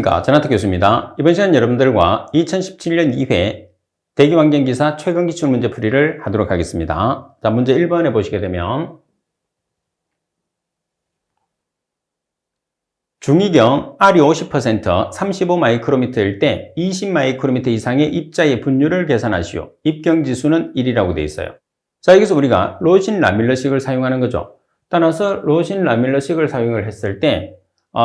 안녕하십니까. 전하태 교수입니다. 이번 시간 여러분들과 2017년 2회 대기환경기사 최근 기출 문제 풀이를 하도록 하겠습니다. 자, 문제 1번에 보시게 되면 중이경 R이 50%, 35마이크로미터일 때 20마이크로미터 이상의 입자의 분율을 계산하시오. 입경지수는 1이라고 되어 있어요. 자, 여기서 우리가 로신 라밀러식을 사용하는 거죠. 따라서 로신 라밀러식을 사용을 했을 때 어,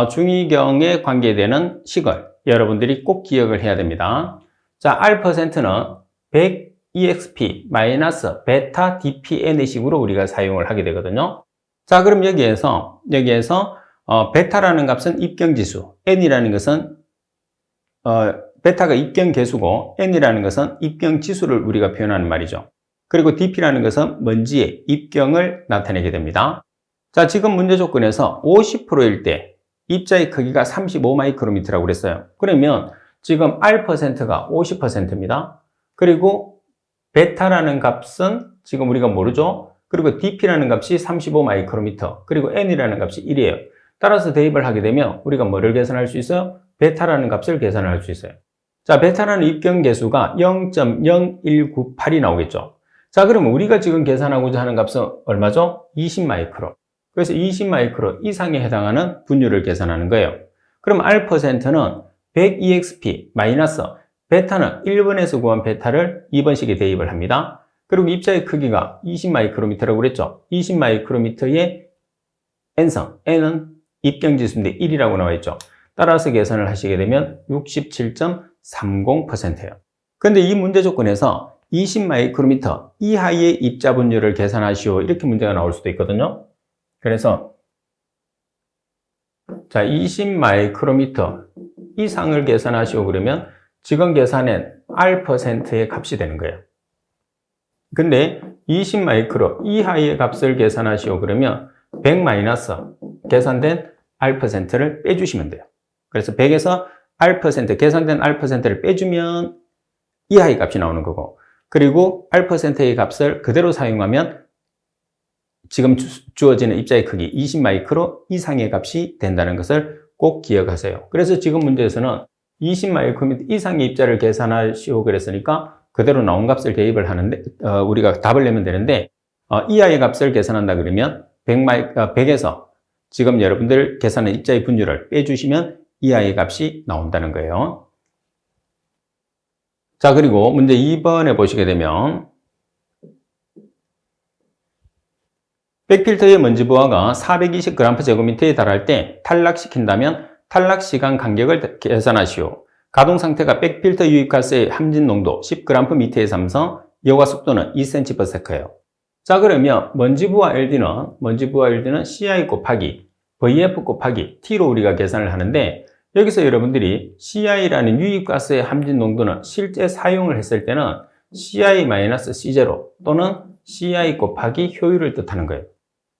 중이경에 관계되는 식을 여러분들이 꼭 기억을 해야 됩니다. 자, R%는 100 EXP 마이너스 베타 DPN의 식으로 우리가 사용을 하게 되거든요. 자, 그럼 여기에서 여기에서 어, 베타라는 값은 입경지수, n이라는 것은 어, 베타가 입경계수고 n이라는 것은 입경 지수를 우리가 표현하는 말이죠. 그리고 dp라는 것은 먼지의 입경을 나타내게 됩니다. 자, 지금 문제 조건에서 50%일 때 입자의 크기가 35마이크로미터라고 그랬어요. 그러면 지금 R%가 50%입니다. 그리고 베타라는 값은 지금 우리가 모르죠. 그리고 dp라는 값이 35마이크로미터, 그리고 n이라는 값이 1이에요. 따라서 대입을 하게 되면 우리가 뭐를 계산할 수 있어요? 베타라는 값을 계산할 수 있어요. 자, 베타라는 입경 계수가 0.0198이 나오겠죠. 자, 그러면 우리가 지금 계산하고자 하는 값은 얼마죠? 20 마이크로. 그래서 20 마이크로 이상에 해당하는 분율을 계산하는 거예요. 그럼 R%는 100 EXP 마이너스 베타는 1번에서 구한 베타를 2번식에 대입을 합니다. 그리고 입자의 크기가 20 마이크로미터라고 그랬죠. 20 마이크로미터의 N성, N은 입경지수인데 1이라고 나와 있죠. 따라서 계산을 하시게 되면 67.30%예요. 그런데 이 문제 조건에서 20 마이크로미터 이하의 입자 분율을 계산하시오. 이렇게 문제가 나올 수도 있거든요. 그래서 자, 20 마이크로미터 이상을 계산하시오 그러면 지금 계산엔 R%의 값이 되는 거예요. 근데 20 마이크로 이하의 값을 계산하시오 그러면 100 마이너스 계산된 R%를 빼주시면 돼요. 그래서 100에서 R% 계산된 R%를 빼주면 이하의 값이 나오는 거고 그리고 R%의 값을 그대로 사용하면 지금 주어지는 입자의 크기 20 마이크로 이상의 값이 된다는 것을 꼭 기억하세요. 그래서 지금 문제에서는 20 마이크로미터 이상의 입자를 계산하시오 그랬으니까 그대로 나온 값을 대입을 하는데 어, 우리가 답을 내면 되는데 어, 이하의 값을 계산한다 그러면 100 마이, 어, 100에서 지금 여러분들 계산한 입자의 분율을 빼주시면 이하의 값이 나온다는 거예요. 자, 그리고 문제 2번에 보시게 되면 백필터의 먼지 부하가 420g/제곱미터에 달할 때 탈락시킨다면 탈락 시간 간격을 계산하시오. 가동 상태가 백필터 유입가스의 함진 농도 10g/m의 삼성, 여과 속도는 2cm/s예요. 자, 그러면 먼지 부하 LD는 먼지 부하 LD는 CI 곱하기 VF 곱하기 T로 우리가 계산을 하는데 여기서 여러분들이 CI라는 유입가스의 함진 농도는 실제 사용을 했을 때는 CI-C0 또는 CI 곱하기 효율을 뜻하는 거예요.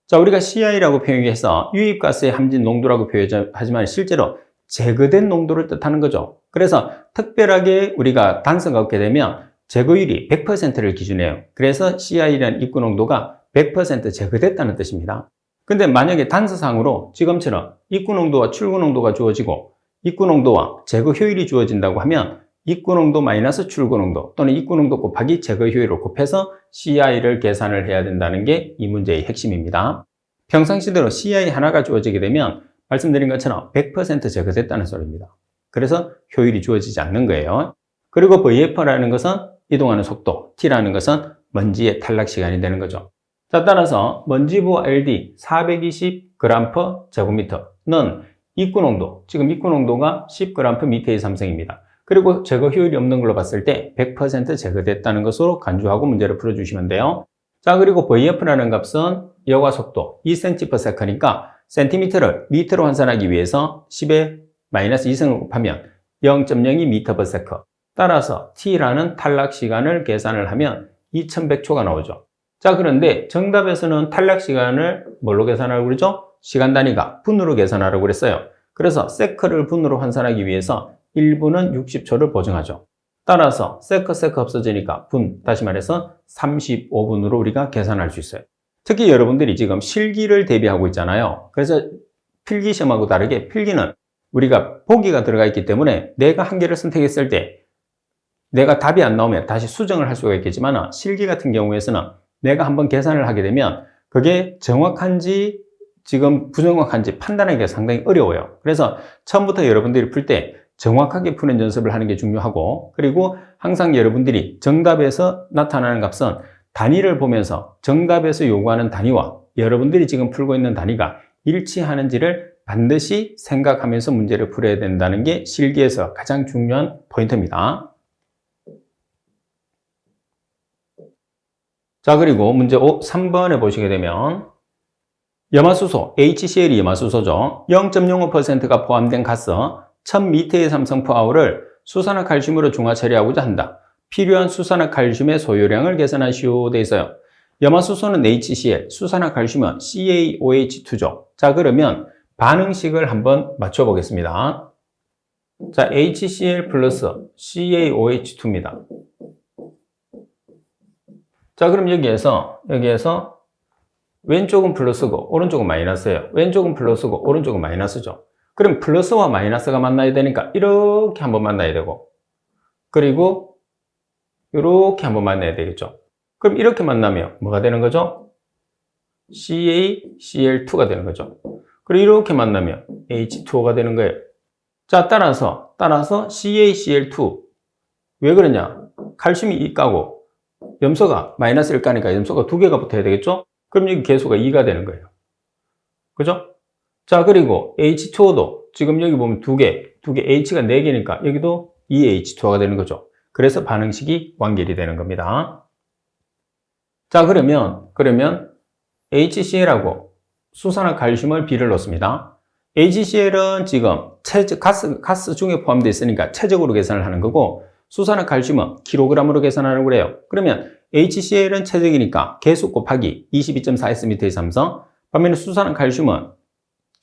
자, 우리가 CI라고 표현해서 유입가스의 함진 농도라고 표현하지만 실제로 제거된 농도를 뜻하는 거죠. 그래서 특별하게 우리가 단서가 없게 되면 제거율이 100%를 기준해요. 그래서 CI라는 입구 농도가 100% 제거됐다는 뜻입니다. 근데 만약에 단서상으로 지금처럼 입구 농도와 출구 농도가 주어지고 입구 농도와 제거 효율이 주어진다고 하면 입구 농도 마이너스 출구 농도 또는 입구 농도 곱하기 제거 효율을 곱해서 CI를 계산을 해야 된다는 게 이 문제의 핵심입니다. 평상시대로 CI 하나가 주어지게 되면 말씀드린 것처럼 100% 제거됐다는 소리입니다. 그래서 효율이 주어지지 않는 거예요. 그리고 VF라는 것은 이동하는 속도, T라는 것은 먼지의 탈락 시간이 되는 거죠. 자, 따라서 먼지부 LD 420g 제곱미터는 입구 농도, 지금 입구 농도가 10g 미터의 삼성입니다. 그리고 제거 효율이 없는 걸로 봤을 때 100% 제거됐다는 것으로 간주하고 문제를 풀어주시면 돼요. 자, 그리고 VF라는 값은 여과 속도 2cm/s니까 센티미터를 미터로 환산하기 위해서 10의 마이너스 2승을 곱하면 0.02 m/s. 따라서 T라는 탈락 시간을 계산을 하면 2100초가 나오죠. 자, 그런데 정답에서는 탈락 시간을 뭘로 계산하라고 그러죠? 시간 단위가 분으로 계산하라고 그랬어요. 그래서 세크를 분으로 환산하기 위해서 1분은 60초를 보정하죠. 따라서 세크 세크 없어지니까 분, 다시 말해서 35분으로 우리가 계산할 수 있어요. 특히 여러분들이 지금 실기를 대비하고 있잖아요. 그래서 필기 시험하고 다르게 필기는 우리가 보기가 들어가 있기 때문에 내가 한 개를 선택했을 때 내가 답이 안 나오면 다시 수정을 할 수가 있겠지만 실기 같은 경우에서는 내가 한번 계산을 하게 되면 그게 정확한지 지금 부정확한지 판단하기가 상당히 어려워요. 그래서 처음부터 여러분들이 풀 때 정확하게 푸는 연습을 하는 게 중요하고 그리고 항상 여러분들이 정답에서 나타나는 값은 단위를 보면서 정답에서 요구하는 단위와 여러분들이 지금 풀고 있는 단위가 일치하는지를 반드시 생각하면서 문제를 풀어야 된다는 게 실기에서 가장 중요한 포인트입니다. 자, 그리고 문제 5, 3번에 보시게 되면 염화수소, HCl이 염화수소죠. 0.05%가 포함된 가스 1000m의 삼성포아우를 수산화 칼슘으로 중화 처리하고자 한다. 필요한 수산화 칼슘의 소요량을 계산하시오 돼 있어요. 염화수소는 HCl, 수산화 칼슘은 CaOH2죠. 자, 그러면 반응식을 한번 맞춰보겠습니다. 자, HCl 플러스 CaOH2입니다. 자, 그럼 여기에서, 여기에서 왼쪽은 플러스고, 오른쪽은 마이너스예요. 왼쪽은 플러스고, 오른쪽은 마이너스죠. 그럼 플러스와 마이너스가 만나야 되니까 이렇게 한번 만나야 되고, 그리고 이렇게 한번 만나야 되겠죠. 그럼 이렇게 만나면 뭐가 되는 거죠? CaCl2가 되는 거죠. 그리고 이렇게 만나면 H2O가 되는 거예요. 자, 따라서, 따라서 CaCl2. 왜 그러냐? 칼슘이 2가고, 염소가 마이너스 1가니까 염소가 두 개가 붙어야 되겠죠? 그럼 여기 개수가 2가 되는 거예요. 그죠? 자, 그리고 H2O도 지금 여기 보면 두 개, 두 개, H가 4개니까 여기도 2H2O가 되는 거죠. 그래서 반응식이 완결이 되는 겁니다. 자, 그러면, 그러면 HCl하고 수산화 칼슘을 비를 넣습니다. HCl은 지금 체적, 가스, 가스 중에 포함되어 있으니까 체적으로 계산을 하는 거고, 수산화 칼슘은 킬로그램으로 계산하는 거래요. 그러면 HCl은 체적이니까 개수 곱하기 22.4S 삼성, 반면에 수산화 칼슘은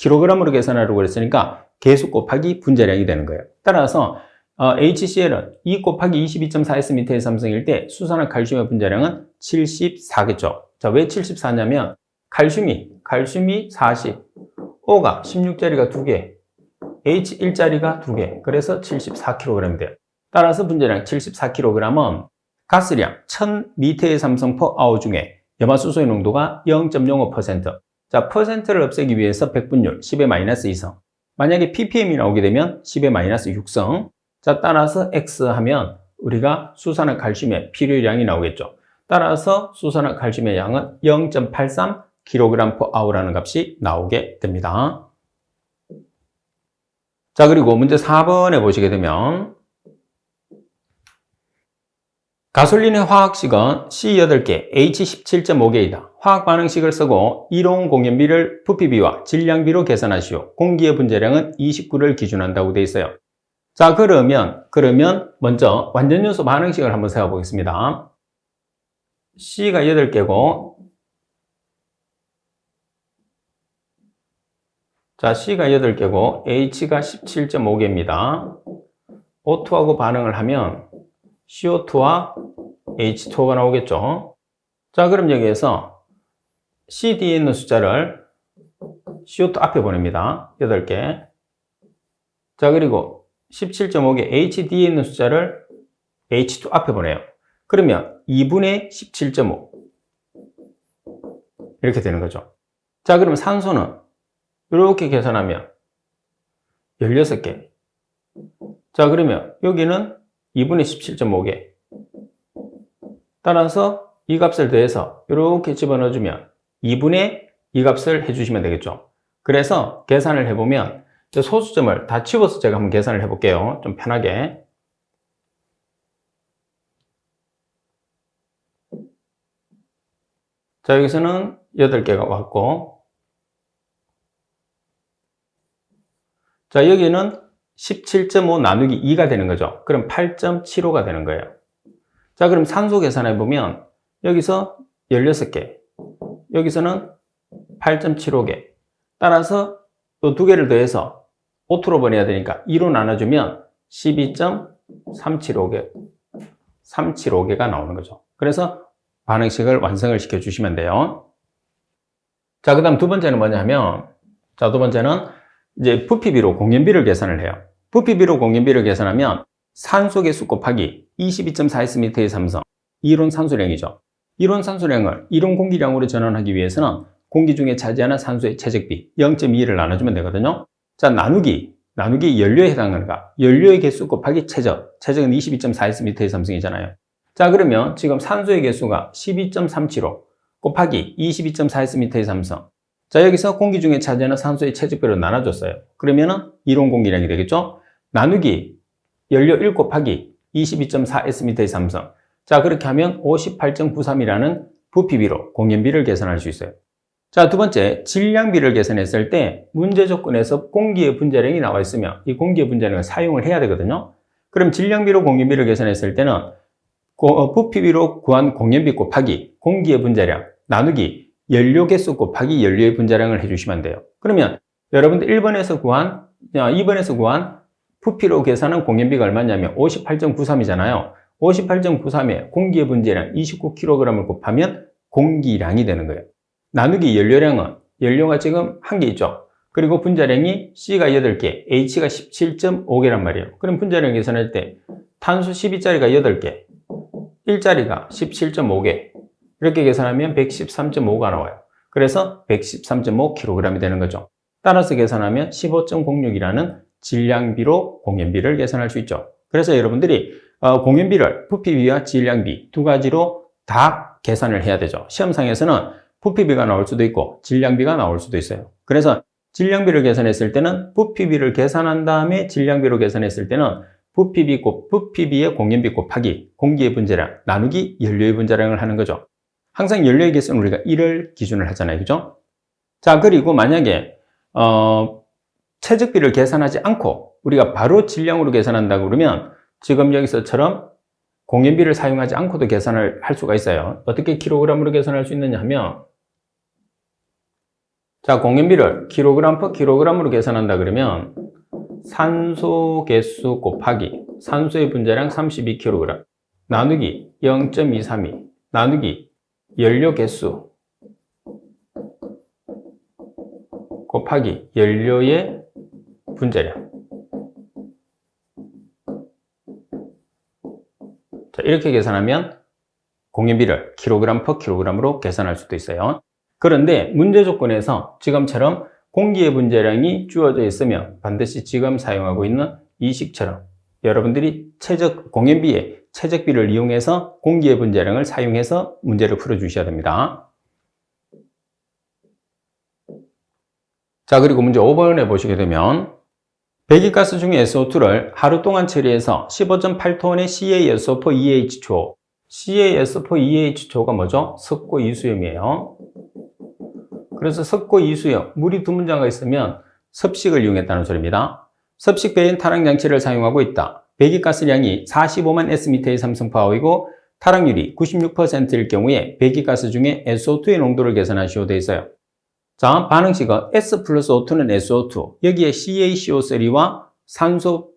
킬로그램으로 계산하려고 그랬으니까 개수 곱하기 분자량이 되는 거예요. 따라서 어, HCl은 2 곱하기 22.4S 삼성일 때 수산화 칼슘의 분자량은 74겠죠. 자, 왜 74냐면 칼슘이 칼슘이 40, O가 16짜리가 2개, H1짜리가 2개. 그래서 74kg 돼요. 따라서 분자량 74kg은 가스량 1000m의 삼성 퍼 아워 중에 염화수소의 농도가 0.05%. 자, 퍼센트를 없애기 위해서 백분율 10의 마이너스 2성. 만약에 ppm이 나오게 되면 10의 마이너스 6성. 자, 따라서 x 하면 우리가 수산화 칼슘의 필요량이 나오겠죠. 따라서 수산화 칼슘의 양은 0.83 kg per hour라는 값이 나오게 됩니다. 자, 그리고 문제 4번에 보시게 되면 가솔린의 화학식은 C8개, H17.5개이다. 화학 반응식을 쓰고 이론 공연비를 부피비와 질량비로 계산하시오. 공기의 분자량은 29를 기준한다고 되어 있어요. 자, 그러면, 그러면 먼저 완전연소 반응식을 한번 세워 보겠습니다. C가 8개고, 자, C가 8개고, H가 17.5개입니다. O2하고 반응을 하면 CO2와 H2가 나오겠죠. 자, 그럼 여기에서 C, D에 있는 숫자를 CO2 앞에 보냅니다. 8개. 자, 그리고 17.5개 HD에 있는 숫자를 H2 앞에 보내요. 그러면 2분의 17.5 이렇게 되는 거죠. 자, 그러면 산소는 이렇게 계산하면 16개. 자, 그러면 여기는 2분의 17.5개. 따라서 이 값을 더해서 이렇게 집어넣어주면 2분의 이 값을 해주시면 되겠죠. 그래서 계산을 해보면 소수점을 다 치워서 제가 한번 계산을 해볼게요. 좀 편하게. 자, 여기서는 8개가 왔고, 자, 여기는 17.5 나누기 2가 되는 거죠. 그럼 8.75가 되는 거예요. 자, 그럼 산소 계산해 보면 여기서 16개, 여기서는 8.75개. 따라서 또 두 개를 더해서 5투로 보내야 되니까 2로 나눠주면 12.375개, 375개가 나오는 거죠. 그래서 반응식을 완성을 시켜주시면 돼요. 자, 그 다음 두 번째는 뭐냐 하면, 자, 두 번째는 이제 부피비로 공연비를 계산을 해요. 부피비로 공연비를 계산하면 산소 개수 곱하기 22.4S의 삼성. 이론 산소량이죠. 이론 산소량을 이론 공기량으로 전환하기 위해서는 공기 중에 차지하는 산소의 체적비 0.2를 나눠주면 되거든요. 자, 나누기. 나누기 연료에 해당하는가? 연료의 개수 곱하기 체적. 체적은 22.4S의 삼성이잖아요. 자, 그러면 지금 산소의 개수가 12.375 곱하기 22.4S의 삼성. 자, 여기서 공기 중에 차지하는 산소의 체적비로 나눠줬어요. 그러면은 이론 공기량이 되겠죠? 나누기 연료 1 곱하기 22.4S의 삼성. 자, 그렇게 하면 58.93이라는 부피비로 공연비를 계산할 수 있어요. 자, 두 번째, 질량비를 계산했을 때 문제 조건에서 공기의 분자량이 나와 있으면 이 공기의 분자량을 사용을 해야 되거든요. 그럼 질량비로 공연비를 계산했을 때는 어, 부피비로 구한 공연비 곱하기 공기의 분자량 나누기 연료 개수 곱하기 연료의 분자량을 해주시면 돼요. 그러면 여러분들 1번에서 구한, 2번에서 구한 부피로 계산한 공연비가 얼마냐면 58.93이잖아요. 58.93에 공기의 분자량 29kg을 곱하면 공기량이 되는 거예요. 나누기 연료량은 연료가 지금 한 개 있죠. 그리고 분자량이 C가 8개, H가 17.5개란 말이에요. 그럼 분자량 계산할 때 탄소 12짜리가 8개, 1짜리가 17.5개 이렇게 계산하면 113.5가 나와요. 그래서 113.5kg이 되는 거죠. 따라서 계산하면 15.06이라는 질량비로 공연비를 계산할 수 있죠. 그래서 여러분들이 어, 공연비를 부피비와 질량비 두 가지로 다 계산을 해야 되죠. 시험상에서는 부피비가 나올 수도 있고 질량비가 나올 수도 있어요. 그래서 질량비를 계산했을 때는 부피비를 계산한 다음에 질량비로 계산했을 때는 부피비 곱 부피비의 공연비 곱하기 공기의 분자량 나누기 연료의 분자량을 하는 거죠. 항상 연료의 개수는 우리가 1을 기준을 하잖아요. 그죠? 자, 그리고 만약에 어, 최적비를 계산하지 않고 우리가 바로 질량으로 계산한다 그러면 지금 여기서처럼 공연비를 사용하지 않고도 계산을 할 수가 있어요. 어떻게 킬로그램으로 계산할 수 있느냐 하면 자, 공연비를 킬로그램 퍼 킬로그램으로 계산한다 그러면 산소 개수 곱하기 산소의 분자량 32kg 나누기 0.232 나누기 연료 개수 곱하기 연료의 분자량 자, 이렇게 계산하면 공연비를 킬로그램 퍼 킬로그램으로 계산할 수도 있어요. 그런데 문제 조건에서 지금처럼 공기의 분자량이 주어져 있으면 반드시 지금 사용하고 있는 이식처럼 여러분들이 최적 공연비의 최적비를 이용해서 공기의 분자량을 사용해서 문제를 풀어 주셔야 됩니다. 자, 그리고 문제 5번에 보시게 되면 배기가스 중에 SO2를 하루 동안 처리해서 15.8톤의 CaSO4 2H2O CaSO4 2H2O가 뭐죠? 석고 이수염이에요. 그래서 석고 이수염, 물이 두 문장가 있으면 섭식을 이용했다는 소리입니다. 섭식 배인 타락 장치를 사용하고 있다. 배기가스량이 45만 S미터의 삼성파워이고 타락률이 96%일 경우에 배기가스 중에 SO2의 농도를 계산하시오 되어 있어요. 자, 반응식은 S 플러스 O2는 SO2, 여기에 CaCO3와 산소,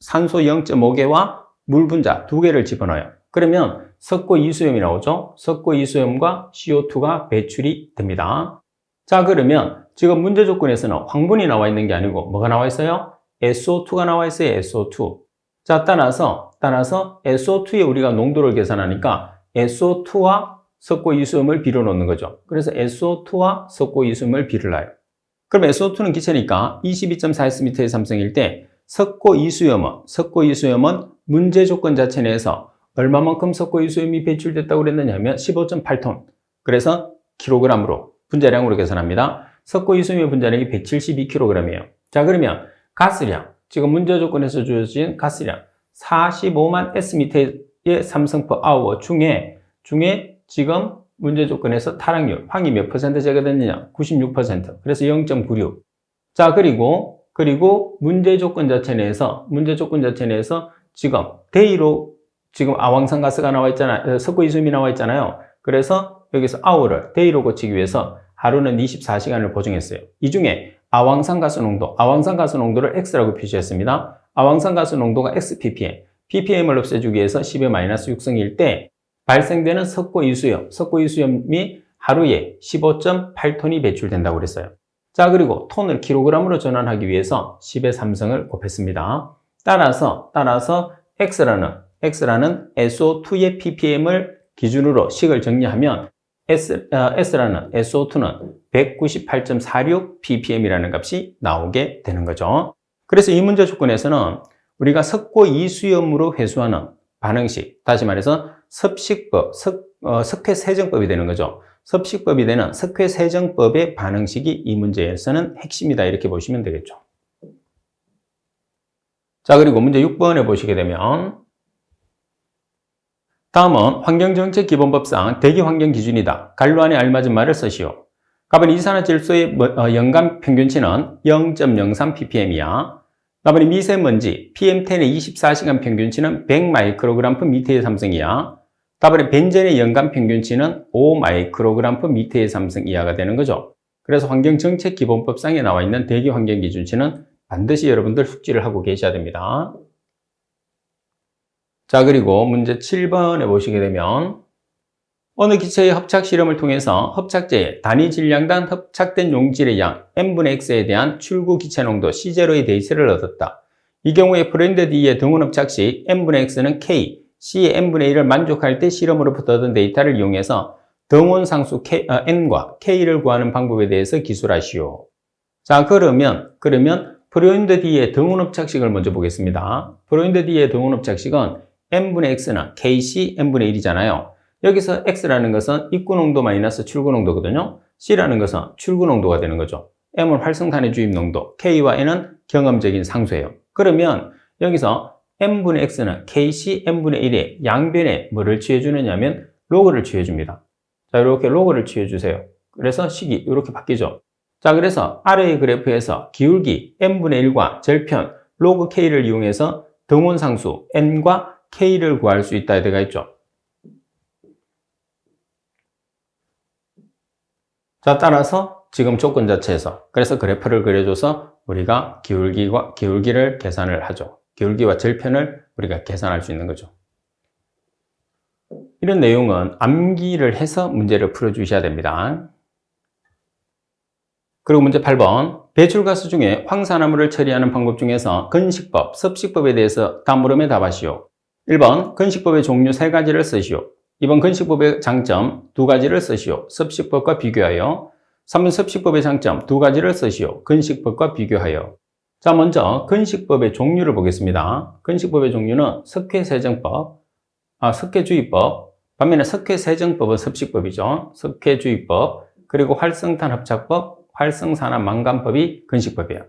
산소 0.5개와 물 분자 두 개를 집어넣어요. 그러면 석고 이수염이 나오죠? 석고 이수염과 CO2가 배출이 됩니다. 자, 그러면 지금 문제 조건에서는 황분이 나와 있는 게 아니고 뭐가 나와 있어요? SO2가 나와 있어요, SO2. 자, 따라서, 따라서 SO2에 우리가 농도를 계산하니까 SO2와 석고 이수염을 빌어 놓는 거죠. 그래서 SO2와 석고 이수염을 빌을 놔요. 그럼 SO2는 기체니까 22.4S의 삼성일 때 석고 이수염은, 석고 이수염은 문제 조건 자체 내에서 얼마만큼 석고 이수염이 배출됐다고 그랬느냐 하면 15.8톤. 그래서 킬로그램으로, 분자량으로 계산합니다. 석고 이수염의 분자량이 172kg이에요. 자, 그러면 가스량, 지금 문제 조건에서 주어진 가스량 45만 S미터의 삼성퍼 아워 중에, 중에 지금 문제 조건에서 타락률, 황이 몇 퍼센트 제거됐느냐? 96%. 그래서 0.96. 자, 그리고, 그리고 문제 조건 자체 내에서, 문제 조건 자체 내에서 지금 데이로 지금 아황산 가스가 나와 있잖아요. 석고 이수음이 나와 있잖아요. 그래서 여기서 아우를 데이로 고치기 위해서 하루는 24시간을 보정했어요. 이 중에 아황산 가스 농도, 아황산 가스 농도를 X라고 표시했습니다. 아황산 가스 농도가 Xppm, ppm을 없애주기 위해서 10의-6승일 때 발생되는 석고 이수염, 석고 이수염이 하루에 15.8톤이 배출된다고 그랬어요. 자, 그리고 톤을 킬로그램으로 전환하기 위해서 10의 3성을 곱했습니다. 따라서, 따라서 X라는, X라는 SO2의 ppm을 기준으로 식을 정리하면 S, 어, S라는 SO2는 198.46 ppm이라는 값이 나오게 되는 거죠. 그래서 이 문제 조건에서는 우리가 석고 이수염으로 회수하는 반응식, 다시 말해서 섭식법, 석, 어, 석회세정법이 되는 거죠. 섭식법이 되는 석회세정법의 반응식이 이 문제에서는 핵심이다 이렇게 보시면 되겠죠. 자 그리고 문제 6번에 보시게 되면 다음은 환경정책 기본법상 대기환경 기준이다. 갈로 안에 알맞은 말을 쓰시오. 가번 이산화질소의 어, 연간 평균치는 0.03ppm이야. 나머지 미세먼지 PM10의 24시간 평균치는 100 마이크로그램 per 미터의 삼성이야. 다음에 벤젠의 연간 평균치는 5 마이크로그램 per 미터의 삼성 이하가 되는 거죠. 그래서 환경정책 기본법상에 나와 있는 대기환경 기준치는 반드시 여러분들 숙지를 하고 계셔야 됩니다. 자, 그리고 문제 7번에 보시게 되면 어느 기체의 hợp착 실험을 통해서 hợp착제의 단위 질량당 hợp착된 용질의 양 n분의 x에 대한 출구 기체 농도 C0의 데이터를 얻었다. 이 경우에 브랜드 D의 등원 hợp착 시 n분의 x는 k, C의 n분의 1을 만족할 때 실험으로부터 얻은 데이터를 이용해서 등원 상수 K, 어, n과 k를 구하는 방법에 대해서 기술하시오. 자, 그러면 그러면 프로인드 D의 등원 hợp착식을 먼저 보겠습니다. 프로인드 D의 등원 hợp착식은 n분의 x는 kc n분의 1이잖아요. 여기서 x라는 것은 입구 농도 마이너스 출구 농도거든요. c라는 것은 출구 농도가 되는 거죠. m은 활성탄의 주입 농도, k와 n은 경험적인 상수예요. 그러면 여기서 n분의 x는 kc n분의 1의 양변에 뭐를 취해주느냐면 로그를 취해줍니다. 자, 이렇게 로그를 취해주세요. 그래서 식이 이렇게 바뀌죠. 자, 그래서 아래의 그래프에서 기울기 n분의 1과 절편 로그 k를 이용해서 등원상수 n과 K를 구할 수 있다 되가 있죠. 자, 따라서 지금 조건 자체에서 그래서 그래프를 그려줘서 우리가 기울기와 기울기를 계산을 하죠. 기울기와 절편을 우리가 계산할 수 있는 거죠. 이런 내용은 암기를 해서 문제를 풀어주셔야 됩니다. 그리고 문제 8번 배출가스 중에 황산화물을 처리하는 방법 중에서 건식법, 섭식법에 대해서 다음 물음에 답하시오. 1번 건식법의 종류 3가지를 쓰시오. 2번 건식법의 장점 2가지를 쓰시오. 섭식법과 비교하여 3번 섭식법의 장점 2가지를 쓰시오. 건식법과 비교하여 자 먼저 건식법의 종류를 보겠습니다. 건식법의 종류는 석회세정법, 아, 석회주의법, 반면에 석회세정법은 섭식법이죠. 석회주의법, 그리고 활성탄 합착법, 활성산화 망간법이 건식법이에요.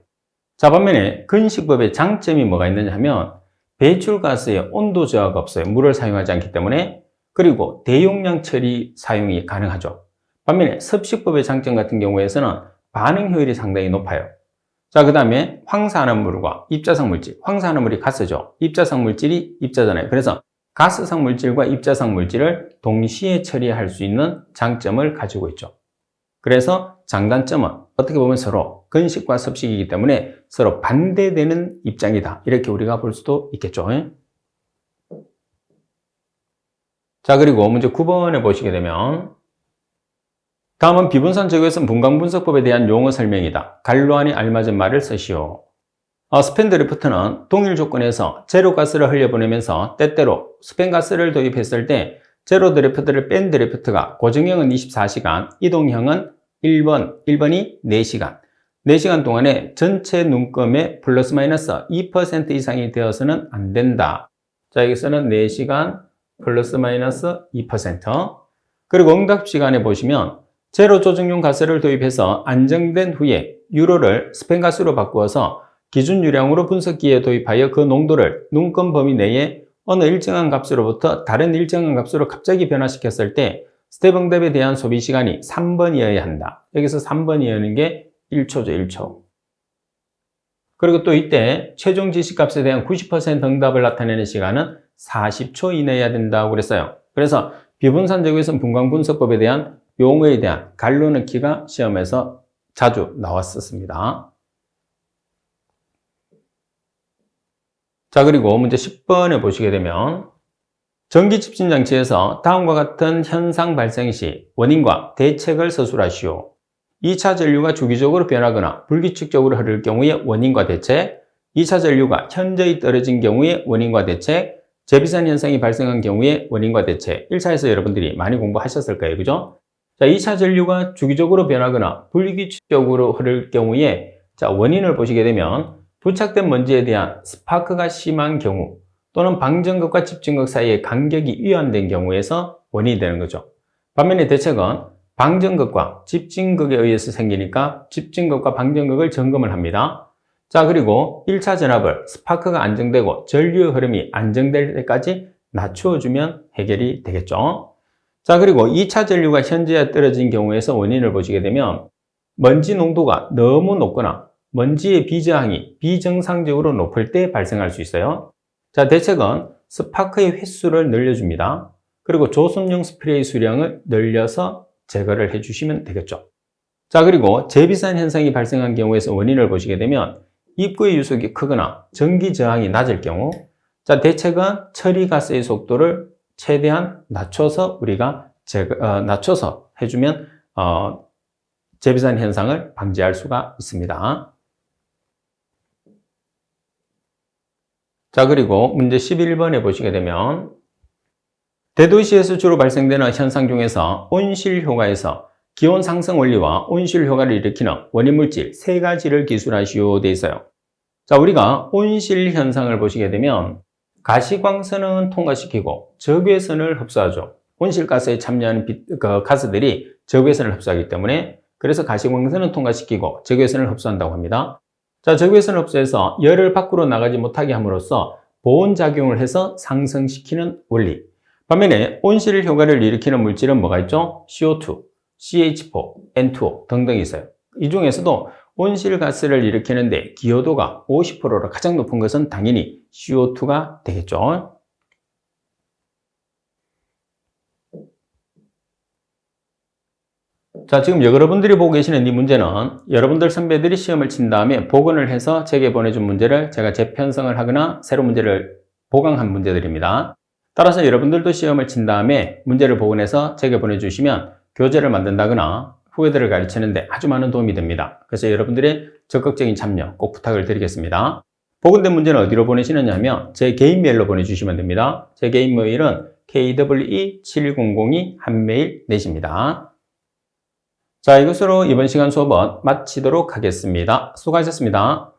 자 반면에 건식법의 장점이 뭐가 있느냐 하면 배출가스에 온도 저하가 없어요. 물을 사용하지 않기 때문에 그리고 대용량 처리 사용이 가능하죠. 반면에 섭식법의 장점 같은 경우에서는 반응 효율이 상당히 높아요. 자, 그 다음에 황산화물과 입자성 물질. 황산화물이 가스죠. 입자성 물질이 입자잖아요. 그래서 가스성 물질과 입자성 물질을 동시에 처리할 수 있는 장점을 가지고 있죠. 그래서 장단점은 어떻게 보면 서로 근식과 섭식이기 때문에 서로 반대되는 입장이다. 이렇게 우리가 볼 수도 있겠죠. 자, 그리고 문제 9번에 보시게 되면 다음은 비분산 제곱에서 분광분석법에 대한 용어 설명이다. 갈로안이 알맞은 말을 쓰시오. 어, 스팬 드리프트는 동일 조건에서 제로 가스를 흘려보내면서 때때로 스팬 가스를 도입했을 때 제로 드리프트를 뺀 드리프트가 고정형은 24시간, 이동형은 1번, 1번이 4시간. 4시간 동안에 전체 눈금의 플러스 마이너스 2% 이상이 되어서는 안 된다. 자, 여기서는 4시간 플러스 마이너스 2%. 그리고 응답 시간에 보시면 제로 조정용 가스를 도입해서 안정된 후에 유로를 스팸 가스로 바꾸어서 기준 유량으로 분석기에 도입하여 그 농도를 눈금 범위 내에 어느 일정한 값으로부터 다른 일정한 값으로 갑자기 변화시켰을 때 스텝 응답에 대한 소비 시간이 3번이어야 한다. 여기서 3번이라는 게 1초죠, 1초. 그리고 또 이때 최종 지시값에 대한 90% 응답을 나타내는 시간은 40초 이내여야 된다고 그랬어요. 그래서 비분산 제곱에서 분광분석법에 대한 용어에 대한 갈로 넣기가 시험에서 자주 나왔었습니다. 자, 그리고 문제 10번에 보시게 되면 전기 집진 장치에서 다음과 같은 현상 발생 시 원인과 대책을 서술하시오. 2차 전류가 주기적으로 변하거나 불규칙적으로 흐를 경우의 원인과 대책, 2차 전류가 현저히 떨어진 경우의 원인과 대책, 재비산 현상이 발생한 경우의 원인과 대책, 1차에서 여러분들이 많이 공부하셨을 거예요. 그죠? 자, 2차 전류가 주기적으로 변하거나 불규칙적으로 흐를 경우에 자, 원인을 보시게 되면 부착된 먼지에 대한 스파크가 심한 경우 또는 방전극과 집중극 사이의 간격이 이완된 경우에서 원인이 되는 거죠. 반면에 대책은 방전극과 집진극에 의해서 생기니까 집진극과 방전극을 점검을 합니다. 자, 그리고 1차 전압을 스파크가 안정되고 전류의 흐름이 안정될 때까지 낮추어주면 해결이 되겠죠. 자, 그리고 2차 전류가 현저히 떨어진 경우에서 원인을 보시게 되면 먼지 농도가 너무 높거나 먼지의 비저항이 비정상적으로 높을 때 발생할 수 있어요. 자, 대책은 스파크의 횟수를 늘려줍니다. 그리고 조선용 스프레이 수량을 늘려서 제거를 해주시면 되겠죠. 자, 그리고 재비산 현상이 발생한 경우에서 원인을 보시게 되면 입구의 유속이 크거나 전기 저항이 낮을 경우 자, 대책은 처리 가스의 속도를 최대한 낮춰서 우리가 제거, 어, 낮춰서 해주면 어, 재비산 현상을 방지할 수가 있습니다. 자, 그리고 문제 11번에 보시게 되면 대도시에서 주로 발생되는 현상 중에서 온실 효과에서 기온 상승 원리와 온실 효과를 일으키는 원인 물질 세 가지를 기술하시오 돼 있어요. 자, 우리가 온실 현상을 보시게 되면 가시광선은 통과시키고 적외선을 흡수하죠. 온실가스에 참여하는 빛, 그 가스들이 적외선을 흡수하기 때문에 그래서 가시광선은 통과시키고 적외선을 흡수한다고 합니다. 자, 적외선 흡수해서 열을 밖으로 나가지 못하게 함으로써 보온 작용을 해서 상승시키는 원리. 반면에 온실 효과를 일으키는 물질은 뭐가 있죠? CO2, CH4, N2O 등등이 있어요. 이 중에서도 온실가스를 일으키는데 기여도가 50%로 가장 높은 것은 당연히 CO2가 되겠죠. 자, 지금 여러분들이 보고 계시는 이 문제는 여러분들 선배들이 시험을 친 다음에 복원을 해서 제게 보내준 문제를 제가 재편성을 하거나 새로 문제를 보강한 문제들입니다. 따라서 여러분들도 시험을 친 다음에 문제를 복원해서 제게 보내주시면 교재를 만든다거나 후배들을 가르치는데 아주 많은 도움이 됩니다. 그래서 여러분들의 적극적인 참여 꼭 부탁을 드리겠습니다. 복원된 문제는 어디로 보내시느냐 하면 제 개인 메일로 보내주시면 됩니다. 제 개인 메일은 kwe7002 한메일 내십니다. 자, 이것으로 이번 시간 수업은 마치도록 하겠습니다. 수고하셨습니다.